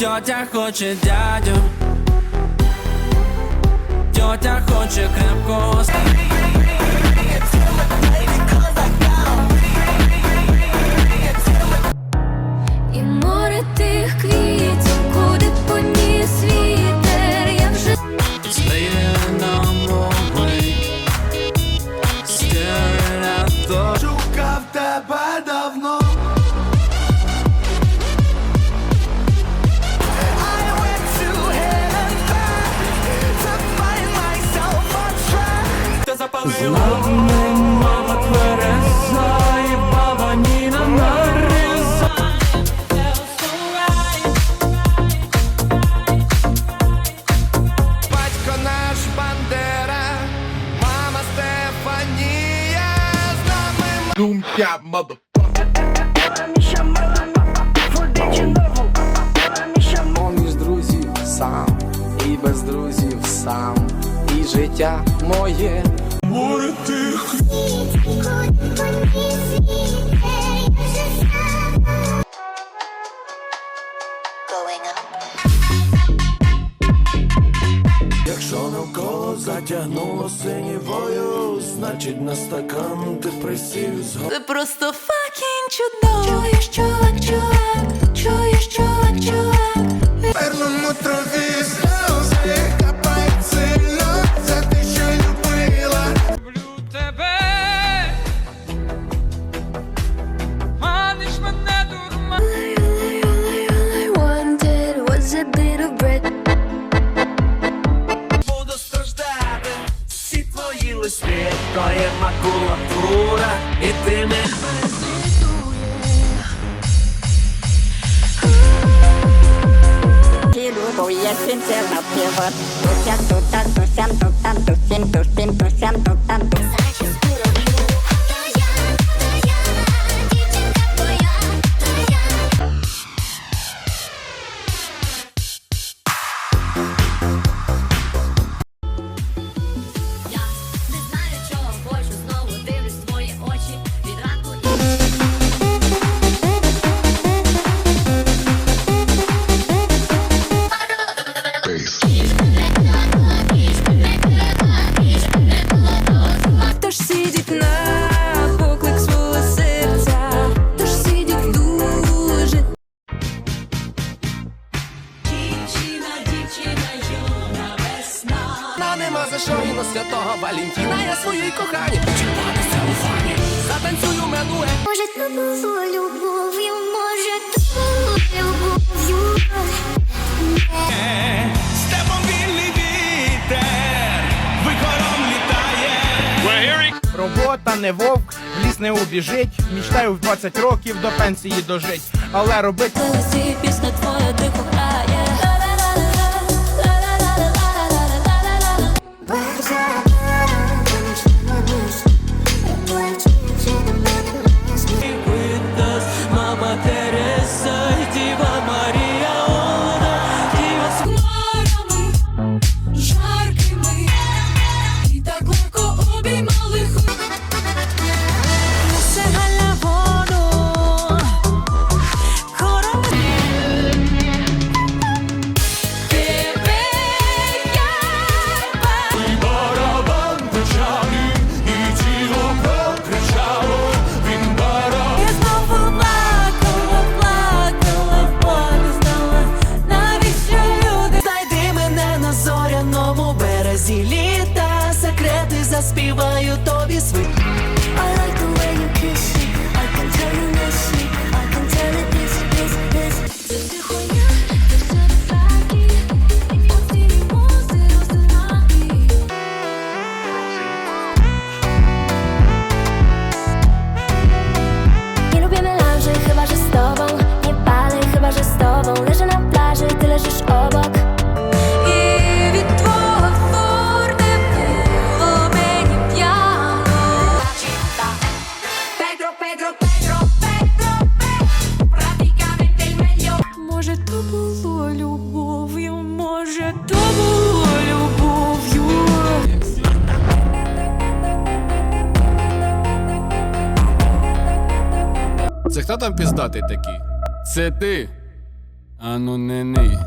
Тьотя хоче дядю. Тьотя хоче крепкого І Doom shot, mother. Поміж друзів сам, і без друзів сам, і життя моє. Якщо навколо затягнуло синівою, значить на стакан ти присів з Ти просто факін чудовий. Чуєш, чувак, чувак, то є макулатура, і ти не Luego y el fin se la lleva. Tusian, І на святого Валентина я своїй кохані. Чіпатися у фані. Затанцюю менуе. Може, то було любов'ю, може, то було любов'ю. Степом вільний вітер, вихором літає. Робота не вовк, в ліс не убіжить. Мічтаю в 20 років до пенсії дожить. Але робить Голосі пісня твоя тихо грає. Березі літа, секрети заспіваю тобі свої. Це хто там піздатий такий? Це ти. Ану не ний,